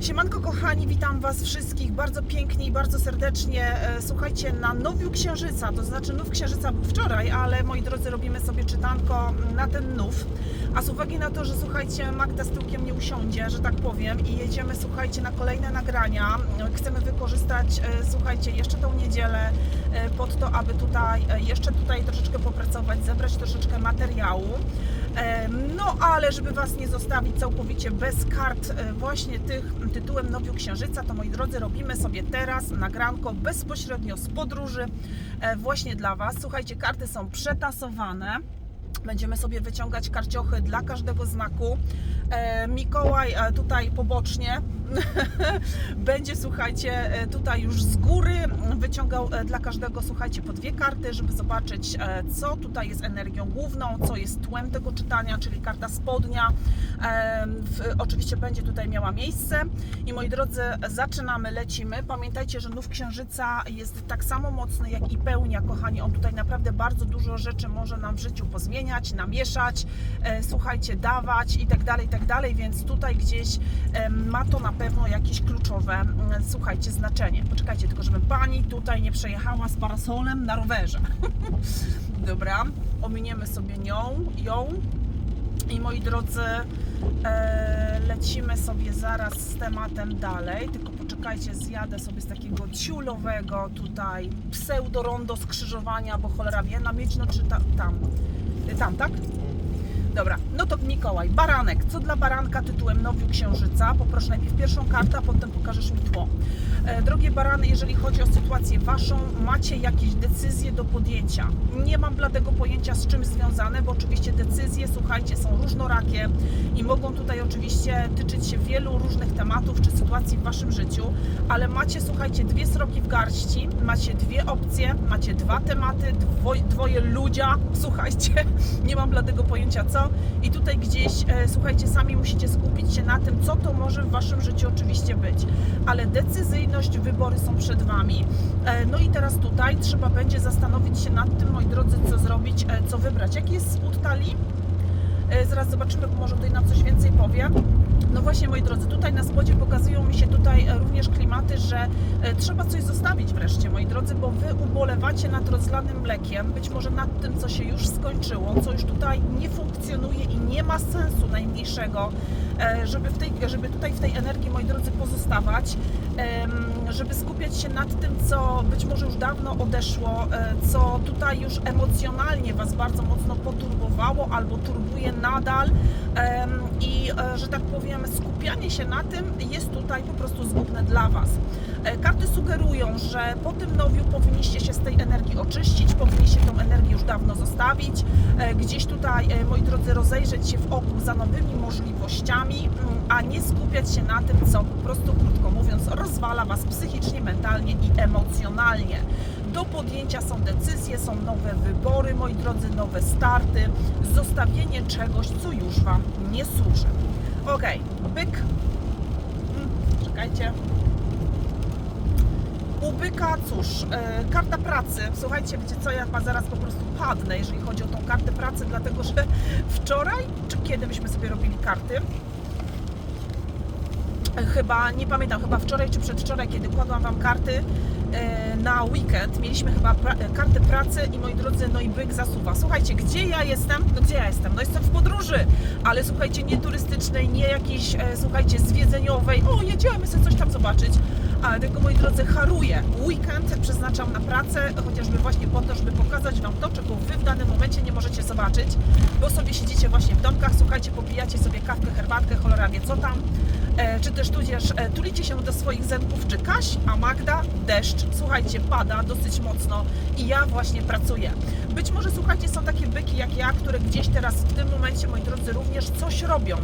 Siemanko kochani, witam Was wszystkich bardzo pięknie i bardzo serdecznie. E, Słuchajcie, na Nowiu Księżyca, to znaczy Nów Księżyca był wczoraj, ale moi drodzy, robimy sobie czytanko na ten Nów. A z uwagi na to, że słuchajcie, Magda z tyłkiem nie usiądzie, że tak powiem, i jedziemy, słuchajcie, na kolejne nagrania, e, chcemy wykorzystać, e, słuchajcie, jeszcze tą niedzielę pod to, aby tutaj, jeszcze tutaj troszeczkę popracować, zebrać troszeczkę materiału. No, ale żeby Was nie zostawić całkowicie bez kart e, właśnie tych tytułem Nowiu Księżyca, to moi drodzy, robimy sobie teraz nagranko bezpośrednio z podróży e, właśnie dla Was. Słuchajcie, karty są przetasowane. Będziemy sobie wyciągać karciochy dla każdego znaku. E, Mikołaj tutaj pobocznie będzie, słuchajcie, tutaj już z góry wyciągał e, dla każdego, słuchajcie, po dwie karty, żeby zobaczyć, e, co tutaj jest energią główną, co jest tłem tego czytania, czyli karta spodnia. Oczywiście będzie tutaj miała miejsce. I moi drodzy, zaczynamy, lecimy. Pamiętajcie, że nów księżyca jest tak samo mocny jak i pełnia, kochani. On tutaj naprawdę bardzo dużo rzeczy może nam w życiu pozmieniać, namieszać, e, słuchajcie, dawać i tak dalej, i tak dalej, więc tutaj gdzieś ma to na pewno jakieś kluczowe, słuchajcie, znaczenie. Poczekajcie tylko, żeby pani tutaj nie przejechała z parasolem na rowerze. Dobra, ominiemy sobie nią, ją i moi drodzy, e, lecimy sobie zaraz z tematem dalej, tylko poczekajcie, zjadę sobie z takiego ciulowego tutaj pseudo-rondo skrzyżowania, bo cholera wie, na Miedźno czy ta, tam? Y, Tam, tak? Dobra, no to Mikołaj, baranek. Co dla baranka tytułem Nowiu Księżyca? Poproszę najpierw pierwszą kartę, a potem pokażesz mi tło. E, drogie barany, jeżeli chodzi o sytuację waszą, macie jakieś decyzje do podjęcia. Nie mam bladego pojęcia z czym związane, bo oczywiście decyzje, słuchajcie, są różnorakie i mogą tutaj oczywiście tyczyć się wielu różnych tematów czy sytuacji w waszym życiu, ale macie, słuchajcie, dwie sroki w garści, macie dwie opcje, macie dwa tematy, dwoje, dwoje ludzia, słuchajcie, nie mam bladego pojęcia co i tutaj gdzieś, e, słuchajcie, sami musicie skupić się na tym, co to może w waszym życiu oczywiście być, ale decyzyjność, wybory są przed wami. E, No i teraz tutaj trzeba będzie zastanowić się nad tym, moi drodzy, co zrobić, e, co wybrać. Jaki jest spód talii? Zaraz zobaczymy, może tutaj nam coś więcej powie. No właśnie, moi drodzy, tutaj na spodzie pokazują mi się tutaj e, również klimaty, że e, trzeba coś zostawić wreszcie, moi drodzy, bo wy ubolewacie nad rozlanym mlekiem, być może nad tym, co się już skończyło, co już tutaj nie funkcjonuje i nie ma sensu najmniejszego, e, żeby, w tej, żeby tutaj w tej energii, moi drodzy, pozostawać, żeby skupiać się nad tym, co być może już dawno odeszło, e, co tutaj już emocjonalnie Was bardzo mocno poturbowało albo turbuje nadal i, e, że tak powiem, skupianie się na tym jest tutaj po prostu zgubne dla Was. E, Karty sugerują, że po tym nowiu powinniście się z tej energii oczyścić, powinniście tą energię już dawno zostawić, gdzieś tutaj, moi drodzy, rozejrzeć się wokół za nowymi możliwościami, mm, a nie skupiać się na tym, co po prostu, krótko mówiąc, rozwala Was psychicznie, mentalnie i emocjonalnie. Do podjęcia są decyzje, są nowe wybory, moi drodzy, nowe starty, zostawienie czegoś, co już Wam nie służy. Ok, byk. Mm, Czekajcie. U byka, cóż, e, karta pracy. Słuchajcie, wiecie co, ja chyba zaraz po prostu padnę, jeżeli chodzi o tą kartę pracy, dlatego że wczoraj, czy kiedy myśmy sobie robili karty, chyba, nie pamiętam, chyba wczoraj czy przedwczoraj, kiedy kładłam Wam karty e, na weekend, mieliśmy chyba pra e, kartę pracy i moi drodzy, no i byk zasuwa. Słuchajcie, gdzie ja jestem? No gdzie ja jestem? No jestem w podróży, ale słuchajcie, nie turystycznej, nie jakiejś, e, słuchajcie, zwiedzeniowej, o jedziemy sobie coś tam zobaczyć, ale tylko moi drodzy, haruję. Weekend przeznaczam na pracę, chociażby właśnie po to, żeby pokazać Wam to, czego Wy w danym momencie nie możecie zobaczyć, bo sobie siedzicie właśnie w domkach, słuchajcie, popijacie sobie kawkę, herbatkę, cholera wie co tam, czy też tudzież e, tulicie się do swoich zębów, czy Kaś, a Magda, deszcz, słuchajcie, pada dosyć mocno i ja właśnie pracuję. Być może, słuchajcie, są takie byki jak ja, które gdzieś teraz w tym momencie, moi drodzy, również coś robią.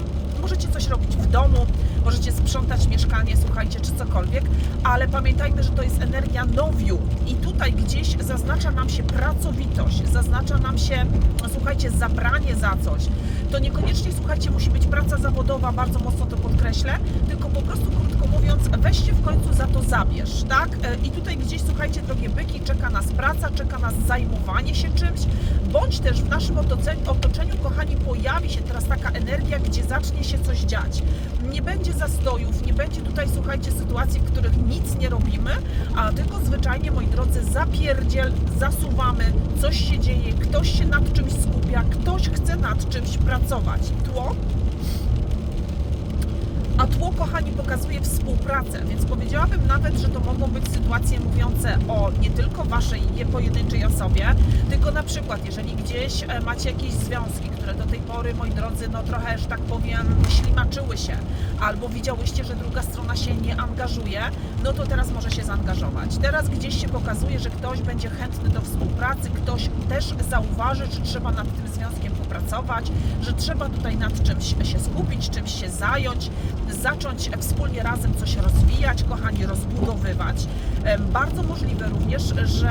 Możecie coś robić w domu, możecie sprzątać mieszkanie, słuchajcie, czy cokolwiek, ale pamiętajmy, że to jest energia nowiu i tutaj gdzieś zaznacza nam się pracowitość, zaznacza nam się, słuchajcie, zabranie za coś. To niekoniecznie, słuchajcie, musi być praca zawodowa, bardzo mocno to podkreślę, tylko po prostu, krótko mówiąc, weź się w końcu za to zabierz, tak? E, I tutaj gdzieś, słuchajcie, drogie byki, czeka nas praca, czeka nas zajmowanie się czymś, bądź też w naszym otoczeniu, otoczeniu kochani, pojawi się teraz taka energia, gdzie zacznie się coś dziać. Nie będzie zastojów, nie będzie tutaj, słuchajcie, sytuacji, w których nic nie robimy, a tylko zwyczajnie, moi drodzy, zapierdziel, zasuwamy, coś się dzieje, ktoś się nad czymś skupia, ktoś chce nad czymś pracować. Tło tło, kochani, pokazuje współpracę, więc powiedziałabym nawet, że to mogą być sytuacje mówiące o nie tylko waszej pojedynczej osobie, tylko na przykład, jeżeli gdzieś e, macie jakieś związki, które do tej pory, moi drodzy, no trochę, że tak powiem, ślimaczyły się, albo widziałyście, że druga strona się nie angażuje, no to teraz może się zaangażować. Teraz gdzieś się pokazuje, że ktoś będzie chętny do współpracy, ktoś też zauważy, że trzeba nad tym związkiem popracować, że trzeba tutaj nad czymś się skupić, czymś się zająć, zacząć wspólnie razem coś rozwijać, kochani, rozbudowywać. Bardzo możliwe również, że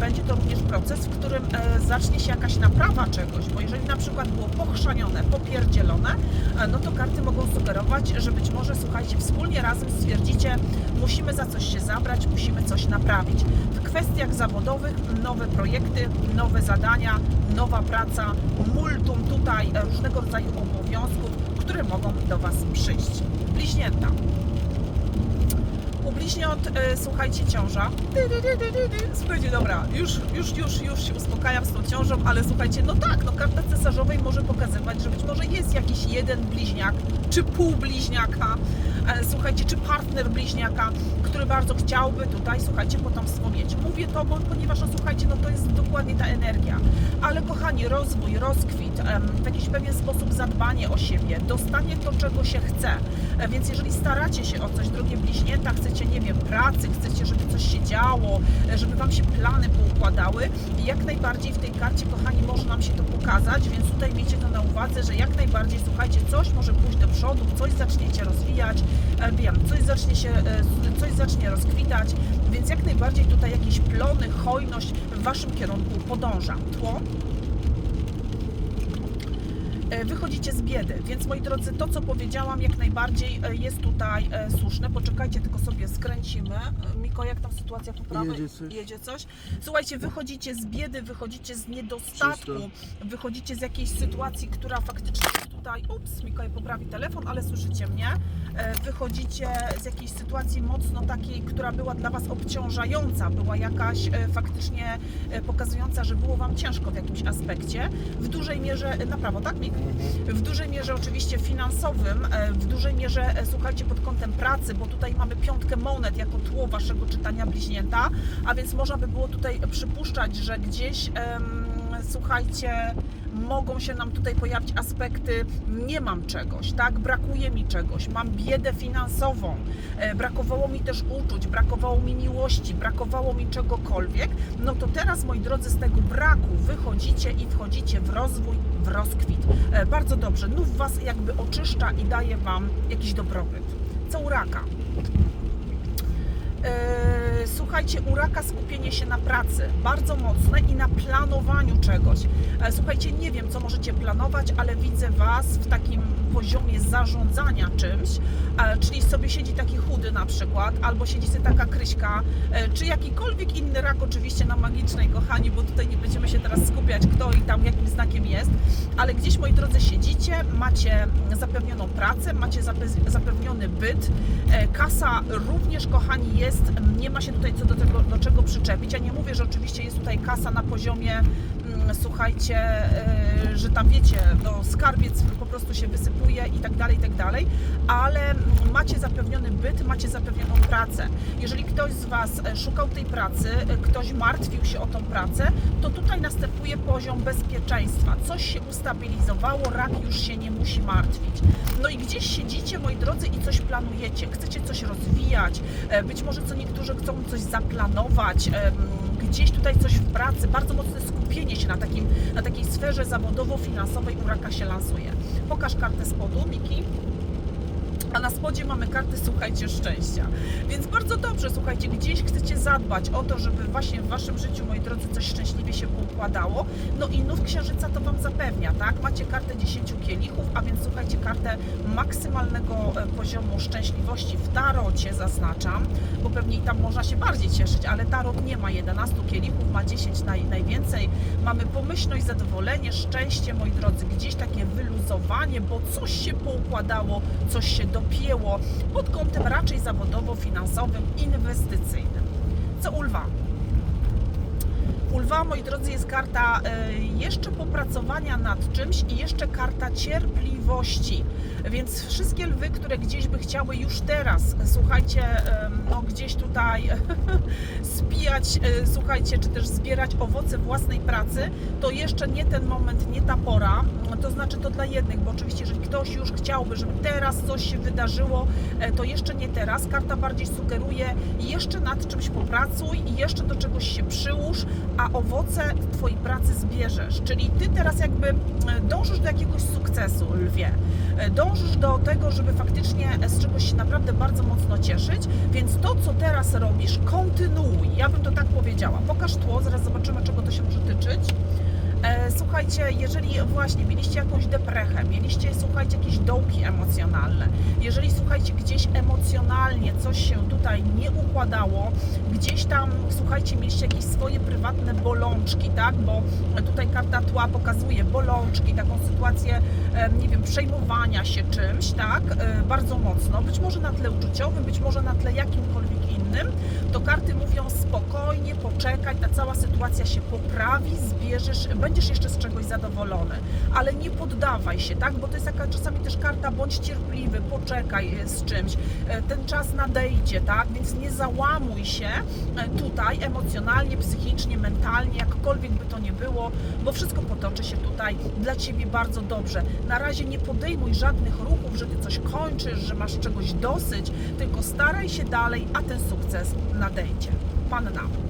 będzie to również proces, w którym e, zacznie się jakaś naprawa czegoś, bo jeżeli na przykład było pochrzanione, popierdzielone, e, no to karty mogą sugerować, że być może, słuchajcie, wspólnie razem stwierdzicie, musimy za coś się zabrać, musimy coś naprawić. W kwestiach zawodowych nowe projekty, nowe zadania, nowa praca, multum tutaj e, różnego rodzaju obowiązków, które mogą do Was przyjść. Bliźnięta. U e, słuchajcie, ciąża. Słuchajcie, dobra, już, już, już, już się uspokajam z tą ciążą, ale słuchajcie, no tak, no karta cesarzowej może pokazywać, że być może jest jakiś jeden bliźniak, czy pół bliźniaka, słuchajcie, czy partner bliźniaka, który bardzo chciałby tutaj, słuchajcie, potomstwo mieć. Mówię to, bo, ponieważ, no słuchajcie, no to jest dokładnie ta energia. Ale kochani, rozwój, rozkwit, w jakiś pewien sposób zadbanie o siebie, dostanie to, czego się chce. E, Więc jeżeli staracie się o coś, drogie bliźnięta, chcecie, nie wiem, pracy, chcecie, żeby coś się działo, e, żeby Wam się plany poukładały, jak najbardziej w tej karcie, kochani, może nam się to pokazać, więc tutaj miejcie to na uwadze, że jak najbardziej, słuchajcie, coś może pójść do przodu, coś zaczniecie rozwijać, e, wiem, coś zacznie się, e, coś zacznie rozkwitać, więc jak najbardziej tutaj jakieś plony, hojność w Waszym kierunku podąża. Tło e, wychodzicie z biedy. Więc moi drodzy, to co powiedziałam jak najbardziej e, jest tutaj słuszne. Poczekajcie, tylko sobie skręcimy. Miko, jak tam sytuacja po prawej? Jedzie coś. Jedzie coś. Słuchajcie, wychodzicie z biedy, wychodzicie z niedostatku, Czysto. wychodzicie z jakiejś sytuacji, która faktycznie tutaj. Ups, Mikołaj poprawi telefon, ale słyszycie mnie. E, Wychodzicie z jakiejś sytuacji mocno takiej, która była dla Was obciążająca, była jakaś e, faktycznie e, pokazująca, że było Wam ciężko w jakimś aspekcie. W dużej mierze, na prawo, tak Mik? W dużej mierze oczywiście finansowym, w dużej mierze słuchajcie pod kątem pracy, bo tutaj mamy piątkę monet jako tło waszego czytania bliźnięta, a więc można by było tutaj przypuszczać, że gdzieś słuchajcie, mogą się nam tutaj pojawić aspekty nie mam czegoś, tak, brakuje mi czegoś, mam biedę finansową, e, brakowało mi też uczuć, brakowało mi miłości, brakowało mi czegokolwiek, no to teraz moi drodzy z tego braku wychodzicie i wchodzicie w rozwój, w rozkwit. E, Bardzo dobrze, nów Was jakby oczyszcza i daje Wam jakiś dobrobyt. Co u raka? E, Słuchajcie, u raka skupienie się na pracy bardzo mocne i na planowaniu czegoś. E, Słuchajcie, nie wiem, co możecie planować, ale widzę Was w takim poziomie zarządzania czymś, e, czyli sobie siedzi taki chudy na przykład, albo siedzi sobie taka kryśka, e, czy jakikolwiek inny rak oczywiście na magicznej, kochani, bo tutaj nie będziemy się teraz skupiać, kto i tam jakim znakiem jest, ale gdzieś, moi drodzy, siedzicie, macie zapewnioną pracę, macie zape- zapewniony byt, e, kasa również, kochani, jest, nie ma się tutaj co do tego, do czego przyczepić. Ja nie mówię, że oczywiście jest tutaj kasa na poziomie, słuchajcie, e, że tam wiecie, no, skarbiec po prostu się wysypuje i tak dalej, i tak dalej, ale macie zapewniony byt, macie zapewnioną pracę. Jeżeli ktoś z Was e, szukał tej pracy, e, ktoś martwił się o tą pracę, to tutaj następuje poziom bezpieczeństwa. Coś się ustabilizowało, rak już się nie musi martwić. No i gdzieś siedzicie, moi drodzy, i coś planujecie, chcecie coś rozwijać, e, być może co niektórzy chcą coś zaplanować, gdzieś tutaj coś w pracy, bardzo mocne skupienie się na, takim, na takiej sferze zawodowo-finansowej u raka się lansuje. Pokaż kartę spodu, Miki. A na spodzie mamy karty, słuchajcie, szczęścia. Więc bardzo dobrze, słuchajcie, gdzieś chcecie zadbać o to, żeby właśnie w Waszym życiu, moi drodzy, coś szczęśliwie się poukładało. No i nów księżyca to Wam zapewnia, tak? Macie kartę 10 kielichów, a więc słuchajcie, kartę maksymalnego e, poziomu szczęśliwości w tarocie zaznaczam, bo pewnie tam można się bardziej cieszyć, ale tarot nie ma 11 kielichów, ma 10 naj, najwięcej. Mamy pomyślność, zadowolenie, szczęście, moi drodzy, gdzieś takie wyluzowanie, bo coś się poukładało, coś się dopięło pod kątem raczej zawodowo-finansowym, inwestycyjnym. Co u Lwa? U Lwa, moi drodzy, jest karta e, jeszcze popracowania nad czymś i jeszcze karta cierpliwości. Więc wszystkie lwy, które gdzieś by chciały już teraz, słuchajcie, no gdzieś tutaj spijać, e, słuchajcie, czy też zbierać owoce własnej pracy, to jeszcze nie ten moment, nie ta pora. To znaczy to dla jednych, bo oczywiście, jeżeli ktoś już chciałby, żeby teraz coś się wydarzyło, e, to jeszcze nie teraz. Karta bardziej sugeruje, jeszcze nad czymś popracuj i jeszcze do czegoś się przyłóż, a owoce Twojej pracy zbierzesz. Czyli Ty teraz jakby e, dążysz do jakiegoś sukcesu, E, Dążysz do tego, żeby faktycznie z czegoś się naprawdę bardzo mocno cieszyć, więc to, co teraz robisz, kontynuuj. Ja bym to tak powiedziała. Pokaż tło, zaraz zobaczymy, czego to się może tyczyć. E, Słuchajcie, jeżeli właśnie mieliście jakąś deprechę, mieliście, słuchajcie, jakieś dołki emocjonalne, jeżeli, słuchajcie, gdzieś emocjonalnie coś się tutaj nie układało, gdzieś tam, słuchajcie, mieliście jakieś swoje prywatne bolączki, tak, bo tutaj karta tła pokazuje bolączki, taką sytuację, nie wiem, przejmowania się czymś, tak, e, bardzo mocno, być może na tle uczuciowym, być może na tle jakimkolwiek innym, to karty mówią spokojnie, poczekaj, ta cała sytuacja się poprawi, będziesz jeszcze z czegoś zadowolony, ale nie poddawaj się, tak, bo to jest taka czasami też karta, bądź cierpliwy, poczekaj e, z czymś, E, ten czas nadejdzie, tak, więc nie załamuj się e, tutaj emocjonalnie, psychicznie, mentalnie, jakkolwiek by to nie było, bo wszystko potoczy się tutaj dla Ciebie bardzo dobrze. Na razie nie podejmuj żadnych ruchów, że Ty coś kończysz, że masz czegoś dosyć, tylko staraj się dalej, a ten sukces nadejdzie. Panna.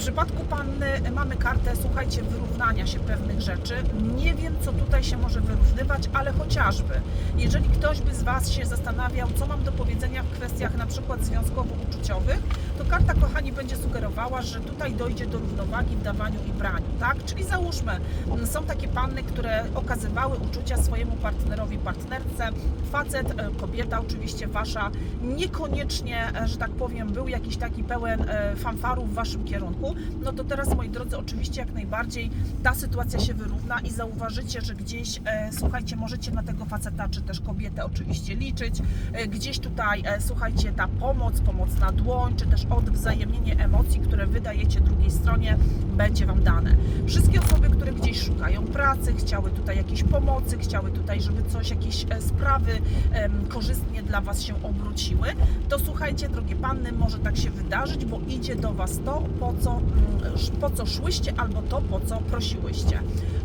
Przypadku panny mamy kartę, słuchajcie, wyrównania się pewnych rzeczy. Nie wiem, co tutaj się może wyrównywać, ale chociażby, jeżeli ktoś by z Was się zastanawiał, co mam do powiedzenia w kwestiach na przykład związkowo-uczuciowych, to karta, kochani, będzie sugerowała, że tutaj dojdzie do równowagi w dawaniu i braniu, tak? Czyli załóżmy, m, są takie panny, które okazywały uczucia swojemu partnerowi, partnerce, facet, e, kobieta oczywiście wasza, niekoniecznie, e, że tak powiem, był jakiś taki pełen e, fanfarów w waszym kierunku, no to teraz, moi drodzy, oczywiście jak najbardziej ta sytuacja się wyrówna i zauważycie, że gdzieś, słuchajcie, możecie na tego faceta, czy też kobietę oczywiście liczyć, gdzieś tutaj, słuchajcie, ta pomoc, pomoc na dłoń, czy też odwzajemnienie emocji, które wydajecie drugiej stronie, będzie Wam dane. Wszystkie osoby, które gdzieś szukają pracy, chciały tutaj jakiejś pomocy, chciały tutaj, żeby coś, jakieś e, sprawy em, korzystnie dla Was się obróciły, to słuchajcie, drogie panny, może tak się wydarzyć, bo idzie do Was to, po co, mm, po co szłyście, albo to, po co prosiłyście.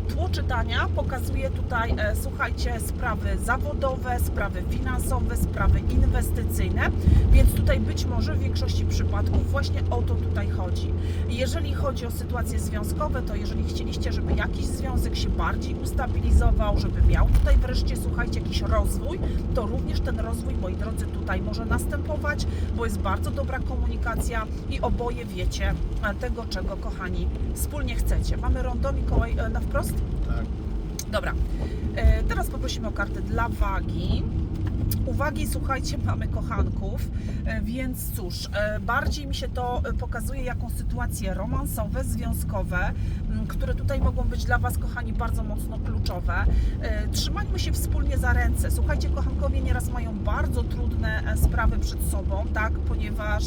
Tło czytania pokazuje tutaj, e, słuchajcie, sprawy zawodowe, sprawy finansowe, sprawy inwestycyjne, więc tutaj być może w większości przypadków właśnie o to tutaj chodzi. Jeżeli chodzi o sytuacje związkowe, to jeżeli chcieliście, żeby jakiś związek się bardziej ustabilizował, żeby miał tutaj wreszcie, słuchajcie, jakiś rozwój, to również ten rozwój, moi drodzy, tutaj może następować, bo jest bardzo dobra komunikacja i oboje wiecie e, tego, czego, kochani, wspólnie chcecie. Mamy rondo, Mikołaj, e, na wprost? Tak. Dobra, e, teraz poprosimy o kartę dla wagi. Uwagi, słuchajcie, mamy kochanków, e, więc cóż, e, bardziej mi się to pokazuje jako sytuacje romansowe, związkowe, które tutaj mogą być dla Was, kochani, bardzo mocno kluczowe. Trzymajmy się wspólnie za ręce. Słuchajcie, kochankowie nieraz mają bardzo trudne sprawy przed sobą, tak, ponieważ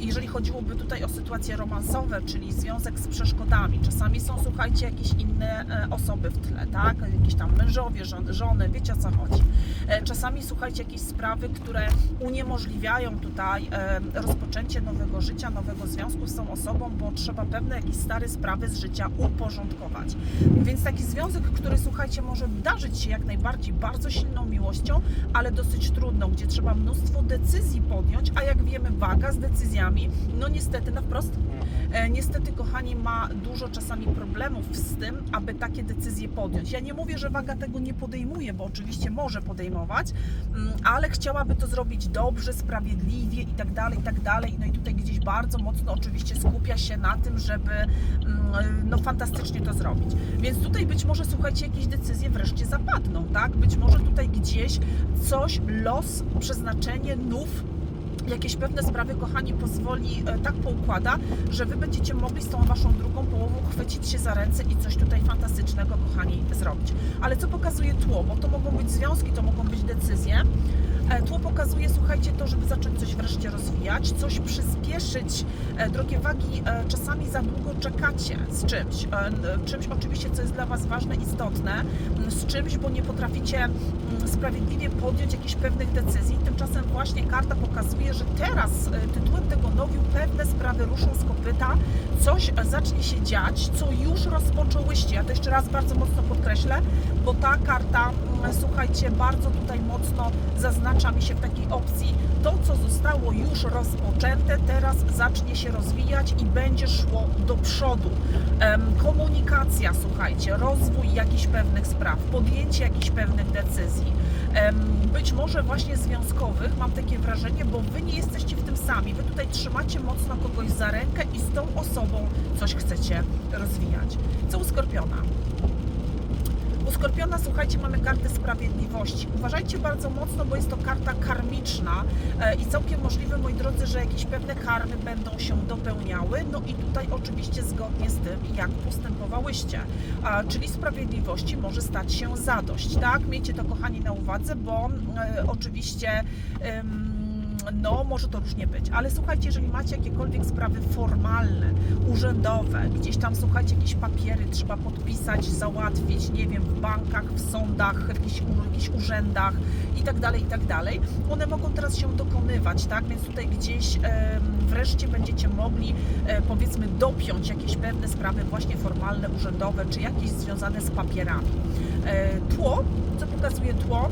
jeżeli chodziłoby tutaj o sytuacje romansowe, czyli związek z przeszkodami, czasami są, słuchajcie, jakieś inne e, osoby w tle, tak? Jakieś tam mężowie, żon- żony, wiecie o co chodzi. E, Czasami, słuchajcie, jakieś sprawy, które uniemożliwiają tutaj e, rozpoczęcie nowego życia, nowego związku z tą osobą, bo trzeba pewne jakieś stare sprawy z życia uporządkować. Więc taki związek, który, słuchajcie, może darzyć się jak najbardziej bardzo silną miłością, ale dosyć trudną, gdzie trzeba mnóstwo decyzji podjąć, a jak wiemy, waga z decyzjami, no niestety na wprost E, niestety, kochani, ma dużo czasami problemów z tym, aby takie decyzje podjąć. Ja nie mówię, że waga tego nie podejmuje, bo oczywiście może podejmować, mm, ale chciałaby to zrobić dobrze, sprawiedliwie i tak dalej, i tak dalej. No i tutaj gdzieś bardzo mocno oczywiście skupia się na tym, żeby mm, no fantastycznie to zrobić. Więc tutaj być może, słuchajcie, jakieś decyzje wreszcie zapadną, tak? Być może tutaj gdzieś coś, los, przeznaczenie, nów jakieś pewne sprawy, kochani, pozwoli, e, tak poukłada, że Wy będziecie mogli z tą Waszą drugą połową chwycić się za ręce i coś tutaj fantastycznego, kochani, zrobić. Ale co pokazuje tło? Bo to mogą być związki, to mogą być decyzje. E, Tło pokazuje, słuchajcie, to, żeby zacząć coś wreszcie rozwijać, coś przyspieszyć. E, Drogie wagi, e, czasami za długo czekacie z czymś. Czymś oczywiście, co jest dla Was ważne, istotne, z czymś, bo nie potraficie sprawiedliwie podjąć jakichś pewnych decyzji. Tymczasem właśnie karta pokazuje, że teraz tytułem tego nowiu pewne sprawy ruszą z kopyta, coś zacznie się dziać, co już rozpoczęłyście. Ja to jeszcze raz bardzo mocno podkreślę, bo ta karta, mm, słuchajcie, bardzo tutaj mocno zaznacza mi się w takiej opcji, to co zostało już rozpoczęte, teraz zacznie się rozwijać i będzie szło do przodu. Komunikacja, słuchajcie, rozwój jakichś pewnych spraw, podjęcie jakichś pewnych decyzji. Być może właśnie związkowych, mam takie wrażenie, bo wy nie jesteście w tym sami. Wy tutaj trzymacie mocno kogoś za rękę i z tą osobą coś chcecie rozwijać. Co u Skorpiona? Skorpiona, słuchajcie, mamy kartę sprawiedliwości. Uważajcie bardzo mocno, bo jest to karta karmiczna e, i całkiem możliwe, moi drodzy, że jakieś pewne karmy będą się dopełniały. No i tutaj oczywiście zgodnie z tym, jak postępowałyście. Czyli sprawiedliwości może stać się zadość, tak? Miejcie to, kochani, na uwadze, bo e, oczywiście. No, może to różnie być, ale słuchajcie, jeżeli macie jakiekolwiek sprawy formalne, urzędowe, gdzieś tam, słuchajcie, jakieś papiery trzeba podpisać, załatwić, nie wiem, w bankach, w sądach, w jakichś, jakichś urzędach i tak dalej, i tak dalej, one mogą teraz się dokonywać, tak, więc tutaj gdzieś em, wreszcie będziecie mogli, e, powiedzmy, dopiąć jakieś pewne sprawy właśnie formalne, urzędowe, czy jakieś związane z papierami. E, Tło, co pokazuje tło?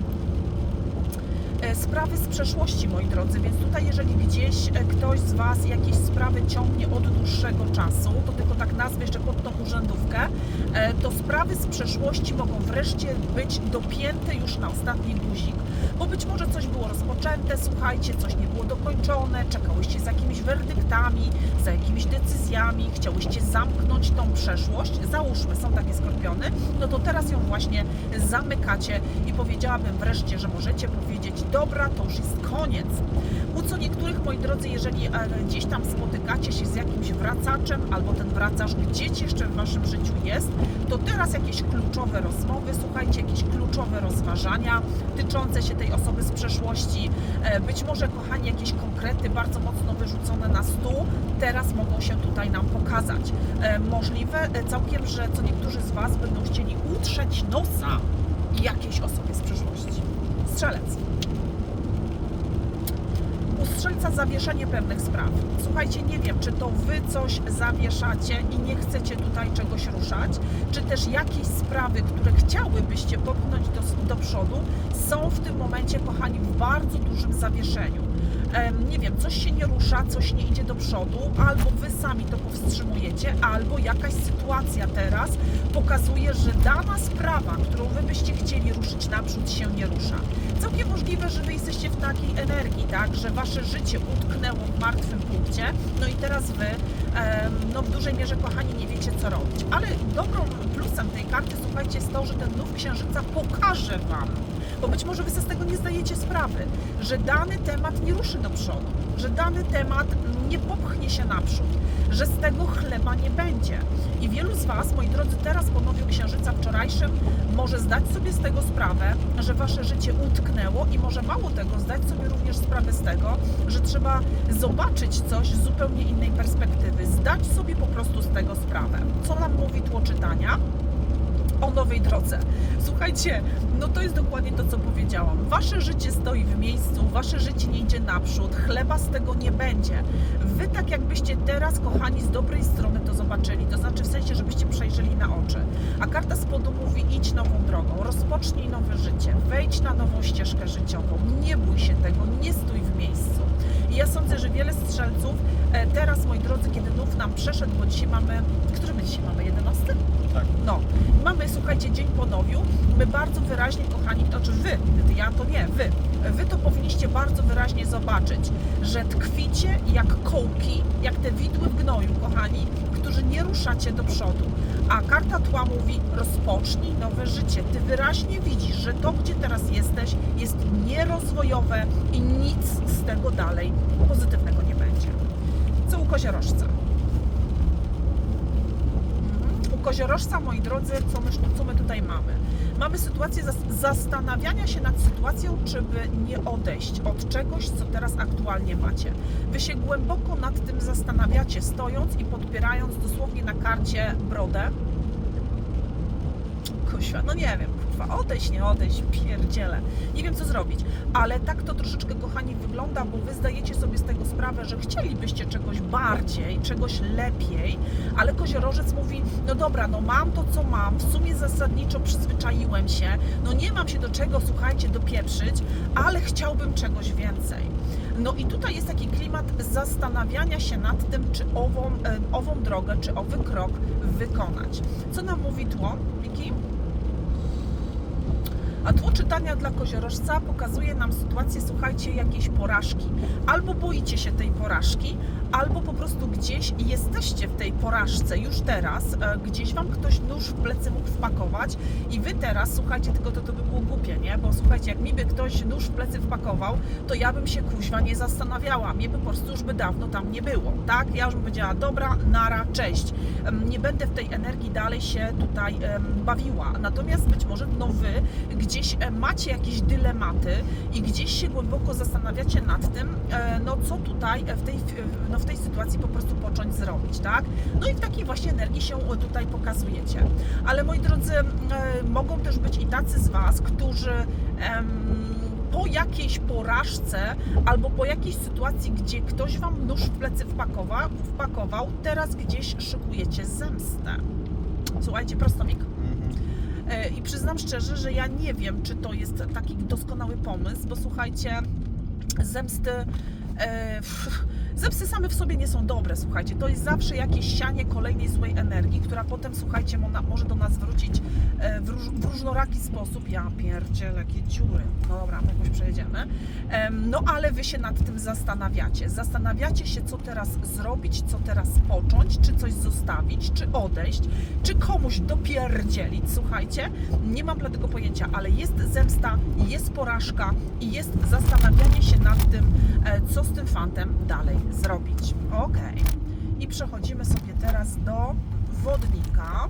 E, sprawy z przeszłości, moi drodzy, więc tutaj jeżeli gdzieś e, ktoś z Was jakieś sprawy ciągnie od dłuższego czasu, to tylko tak nazwę jeszcze pod tą urzędówkę, e, to sprawy z przeszłości mogą wreszcie być dopięte już na ostatni guzik, bo być może coś było rozpoczęte, słuchajcie, coś nie było dokończone, czekałyście z jakimiś werdyktami, za jakimiś decyzjami, chciałyście zamknąć tą przeszłość, załóżmy, są takie skorpiony, no to teraz ją właśnie zamykacie i powiedziałabym wreszcie, że możecie powiedzieć, dobra, to już jest koniec. U co niektórych, moi drodzy, jeżeli e, gdzieś tam spotykacie się z jakimś wracaczem, albo ten wracacz gdzieś jeszcze w Waszym życiu jest, to teraz jakieś kluczowe rozmowy, słuchajcie, jakieś kluczowe rozważania tyczące się tej osoby z przeszłości, e, być może, kochani, jakieś konkrety bardzo mocno wyrzucone na stół, teraz mogą się tutaj nam pokazać. E, Możliwe e, całkiem, że co niektórzy z Was będą chcieli utrzeć nosa jakiejś osobie z przeszłości. Strzelec. U strzelca zawieszenie pewnych spraw. Słuchajcie, nie wiem, czy to wy coś zawieszacie i nie chcecie tutaj czegoś ruszać, czy też jakieś sprawy, które chciałybyście popchnąć do, przodu, są w tym momencie, kochani, w bardzo dużym zawieszeniu. Nie wiem, coś się nie rusza, coś nie idzie do przodu, albo wy sami to powstrzymujecie, albo jakaś sytuacja teraz pokazuje, że dana sprawa, którą wy byście chcieli ruszyć naprzód, się nie rusza. Całkiem możliwe, że wy jesteście w takiej energii, tak, że wasze życie utknęło w martwym punkcie, no i teraz wy, no w dużej mierze, kochani, nie wiecie co robić. Ale dobrą plusem tej karty, słuchajcie, jest to, że ten nów księżyca pokaże wam, bo być może wy sobie z tego nie zdajecie sprawy, że dany temat nie ruszy do przodu, że dany temat nie popchnie się naprzód, że z tego chleba nie będzie. I wielu z Was, moi drodzy, teraz po nowiu księżyca wczorajszym może zdać sobie z tego sprawę, że Wasze życie utknęło i może mało tego, zdać sobie również sprawę z tego, że trzeba zobaczyć coś z zupełnie innej perspektywy, zdać sobie po prostu z tego sprawę. Co nam mówi tło czytania? O nowej drodze. Słuchajcie, no to jest dokładnie to, co powiedziałam. Wasze życie stoi w miejscu, wasze życie nie idzie naprzód, chleba z tego nie będzie. Wy tak jakbyście teraz, kochani, z dobrej strony to zobaczyli, to znaczy w sensie, żebyście przejrzeli na oczy. A karta spodu mówi idź nową drogą, rozpocznij nowe życie, wejdź na nową ścieżkę życiową, nie bój się tego, nie stój w miejscu. I ja sądzę, że wiele strzelców e, teraz, moi drodzy, kiedy nów nam przeszedł, bo dzisiaj mamy, który my dzisiaj mamy, 11? Tak. No, mamy, słuchajcie, dzień po nowiu. My bardzo wyraźnie, kochani, to czy wy, ja to nie, wy, wy to powinniście bardzo wyraźnie zobaczyć, że tkwicie jak kołki, jak te widły w gnoju, kochani, którzy nie ruszacie do przodu. A karta tła mówi, rozpocznij nowe życie. Ty wyraźnie widzisz, że to, gdzie teraz jesteś, jest nierozwojowe i nic z tego dalej pozytywnego nie będzie. Co u koziorożca? U koziorożca, moi drodzy, co my, co my tutaj mamy? Mamy sytuację zas- zastanawiania się nad sytuacją, czy by nie odejść od czegoś, co teraz aktualnie macie. Wy się głęboko nad tym zastanawiacie, stojąc i podpierając dosłownie na karcie brodę. Kuźwa, no nie wiem, kurwa, odejść, nie odejść, pierdzielę. Nie wiem, co zrobić. Ale tak to troszeczkę, kochani, wygląda, bo wy zdajecie sobie z tego sprawę, że chcielibyście czegoś bardziej, czegoś lepiej, ale koziorożec mówi, no dobra, no mam to, co mam, w sumie zasadniczo przyzwyczaiłem się, no nie mam się do czego, słuchajcie, dopieprzyć, ale chciałbym czegoś więcej. No i tutaj jest taki klimat zastanawiania się nad tym, czy ową, ową drogę, czy owy krok wykonać. Co nam mówi tło, Miki? A tło czytania dla koziorożca pokazuje nam sytuację, słuchajcie, jakiejś porażki. Albo boicie się tej porażki, albo po prostu gdzieś jesteście w tej porażce już teraz, e, gdzieś wam ktoś nóż w plecy mógł wpakować i wy teraz, słuchajcie, tylko to, to by było głupie, nie? Bo słuchajcie, jak mi by ktoś nóż w plecy wpakował, to ja bym się kuźwa nie zastanawiała. Mnie by po prostu już by dawno tam nie było, tak? Ja już bym powiedziała, dobra, nara, cześć. Nie będę w tej energii dalej się tutaj bawiła. Natomiast być może, no wy gdzieś e, macie jakieś dylematy i gdzieś się głęboko zastanawiacie nad tym, e, no co tutaj w tej, no w tej sytuacji po prostu począć zrobić, tak? No i w takiej właśnie energii się tutaj pokazujecie. Ale moi drodzy, e, mogą też być i tacy z Was, którzy po jakiejś porażce albo po jakiejś sytuacji, gdzie ktoś Wam nóż w plecy wpakował, wpakował teraz gdzieś szykujecie zemstę. Słuchajcie, prostomik. E, I przyznam szczerze, że ja nie wiem, czy to jest taki doskonały pomysł, bo słuchajcie, zemsty. E, pff, zemsty same w sobie nie są dobre, słuchajcie. To jest zawsze jakieś sianie kolejnej złej energii, która potem, słuchajcie, może do nas wrócić e, w, róż, w różnoraki sposób. Ja pierdzielę, jakie dziury. Dobra, jakoś przejedziemy. Em, No ale wy się nad tym zastanawiacie. Zastanawiacie się, co teraz zrobić, co teraz począć, czy coś zostawić, czy odejść, czy komuś dopierdzielić. Słuchajcie, nie mam dlatego pojęcia, ale jest zemsta, jest porażka i jest zastanawianie się nad tym, e, co z tym fantem dalej zrobić. Ok. I przechodzimy sobie teraz do wodnika.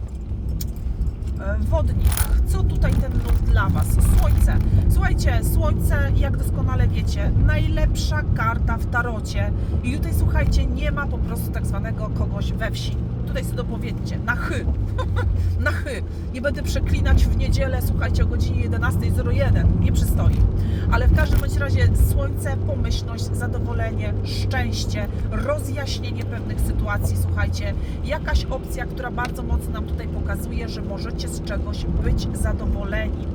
E, Wodnik, co tutaj ten nów dla Was? Słońce. Słuchajcie, słońce, jak doskonale wiecie, najlepsza karta w tarocie. I tutaj, słuchajcie, nie ma po prostu tak zwanego kogoś we wsi. Tutaj sobie dopowiedzcie, na chy. na chy. Nie będę przeklinać w niedzielę, słuchajcie, o godzinie 11.01. Nie przystoi. Ale w każdym bądź razie słońce, pomyślność, zadowolenie, szczęście, rozjaśnienie pewnych sytuacji, słuchajcie, jakaś opcja, która bardzo mocno nam tutaj pokazuje, że możecie z czegoś być zadowoleni.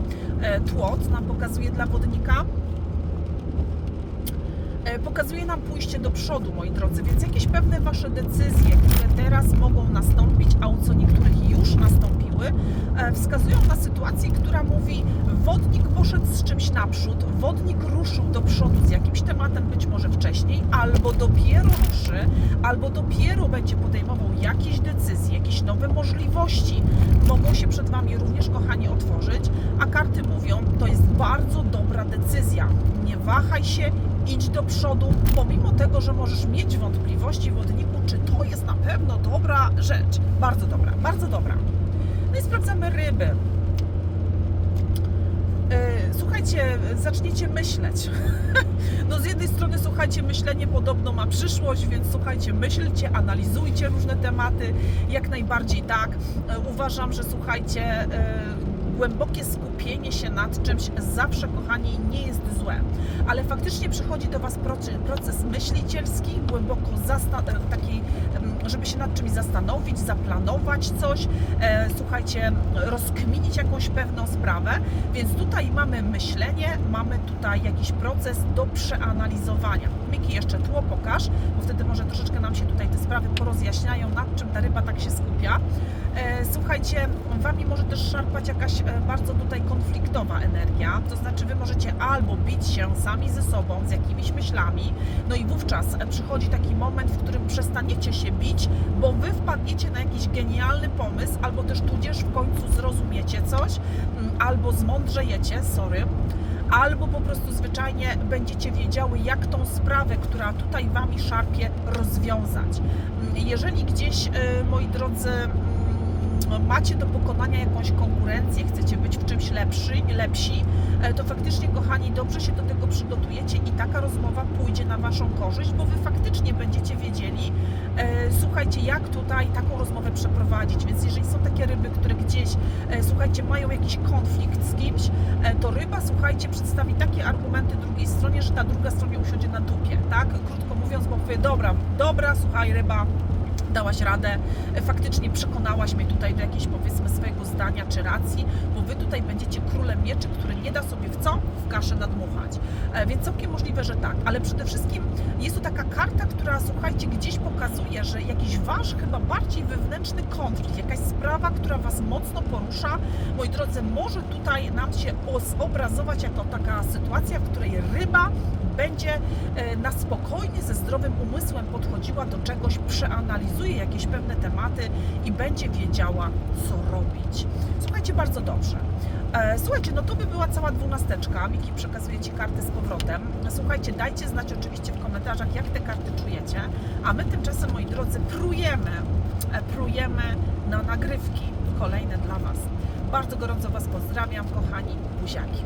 E, Tło, co nam pokazuje dla wodnika? E, Pokazuje nam pójście do przodu, moi drodzy, więc jakieś pewne Wasze decyzje, które teraz mogą nastąpić, a u co niektórych już nastąpiły, e, wskazują na sytuację, która mówi, wodnik poszedł z czymś naprzód, wodnik ruszył do przodu z jakimś tematem być może wcześniej, albo dopiero ruszy, albo dopiero będzie podejmował jakieś decyzje, jakieś nowe możliwości mogą się przed Wami również, kochani, otworzyć, a karty mówią, to jest bardzo dobra decyzja. Nie wahaj się, idź do przodu, pomimo tego, że możesz mieć wątpliwości wodniku, czy to jest na pewno dobra rzecz. Bardzo dobra, bardzo dobra. No i sprawdzamy ryby. E, Słuchajcie, zaczniecie myśleć. No z jednej strony, słuchajcie, myślenie podobno ma przyszłość, więc słuchajcie, myślcie, analizujcie różne tematy, jak najbardziej tak. E, Uważam, że słuchajcie, e, głębokie skupienie się nad czymś zawsze, kochani, nie jest złe. Ale faktycznie przychodzi do Was proces, myślicielski, głęboko e, taki, żeby się nad czymś zastanowić, zaplanować coś, e, słuchajcie, rozkminić jakąś pewną sprawę. Więc tutaj mamy myślenie, mamy tutaj jakiś proces do przeanalizowania. Miki, jeszcze tło pokaż, bo wtedy może troszeczkę nam się tutaj te sprawy porozjaśniają, nad czym ta ryba tak się skupia. E, Słuchajcie, Wami może też szarpać jakaś e, bardzo tutaj konfliktowa energia, to znaczy Wy możecie albo bić się sami ze sobą, z jakimiś myślami, no i wówczas e, przychodzi taki moment, w którym przestaniecie się bić, bo Wy wpadniecie na jakiś genialny pomysł, albo też tudzież w końcu zrozumiecie coś, mm, albo zmądrzejecie, sorry, albo po prostu zwyczajnie będziecie wiedziały, jak tą sprawę, która tutaj Wami szarpie, rozwiązać. Jeżeli gdzieś, moi drodzy, mm, macie do pokonania jakąś konkurencję, chcecie być w czymś lepszy, lepsi, e, to faktycznie, kochani, dobrze się do tego przygotujecie i taka rozmowa pójdzie na Waszą korzyść, bo Wy faktycznie będziecie wiedzieli, e, słuchajcie, jak tutaj taką rozmowę przeprowadzić. Więc jeżeli są takie ryby, które gdzieś, e, słuchajcie, mają jakiś konflikt z kimś, to ryba, słuchajcie, przedstawi takie argumenty drugiej stronie, że ta druga strona usiądzie na dupie, tak? Krótko mówiąc, bo powie, dobra, dobra, słuchaj, ryba, dałaś radę, e, faktycznie przekonałaś mnie tutaj do jakiejś powiedzmy swojego zdania czy racji, bo wy tutaj będziecie królem mieczy, który nie da sobie w co? W kaszę nadmuchać. E, Więc całkiem możliwe, że tak, ale przede wszystkim jest to taka karta, która słuchajcie, gdzieś pokazuje, że jakiś wasz chyba bardziej wewnętrzny konflikt, jakaś sprawa, która was mocno porusza, moi drodzy, może tutaj nam się obrazować jako taka sytuacja, w której ryba będzie e, na spokojnie, ze zdrowym umysłem podchodziła do czegoś, przeanalizuje jakieś pewne tematy i będzie wiedziała, co robić. Słuchajcie, bardzo dobrze. E, Słuchajcie, no to by była cała dwunasteczka. Miki przekazuje Ci karty z powrotem. Słuchajcie, dajcie znać oczywiście w komentarzach, jak te karty czujecie. A my tymczasem, moi drodzy, prujemy, e, prujemy na nagrywki kolejne dla Was. Bardzo gorąco Was pozdrawiam, kochani buziaki.